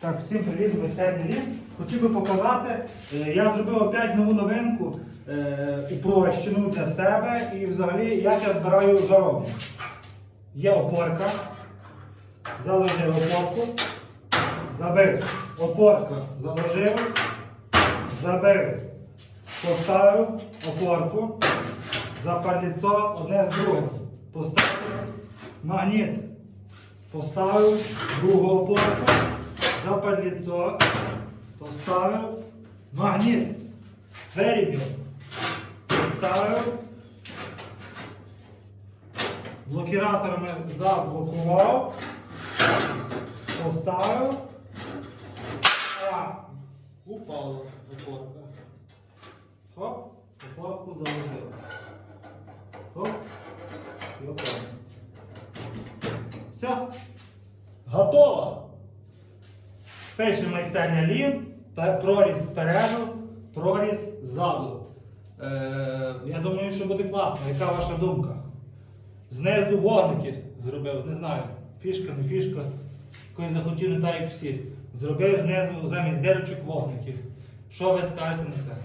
Так, всім привіт, майстерні Лін. Хотів би показати, е, я зробив опять нову новинку е, упрощену для себе і взагалі як я збираю жаровню. Є опорка, заложив опорку, забив, опорка заложив, забив, поставив опорку, запаліцо одне з другим. Поставив магніт, поставив другу опорку. Запаліцо поставив магніт. Вирібів. Поставив. Блокіраторами заблокував. Поставив. А, упала опорка. Хоп, опорку заложив. Хоп. І опорку. Все. Готово. Пише майстерня лін, проріз спереду, проріз ззаду. Е, я думаю, що буде класно. Яка ваша думка? Знизу вогники зробив, не знаю, фішка, не фішка. Якось захотів не так, як всі. Зробив знизу замість дирочок вогників. Що ви скажете на це?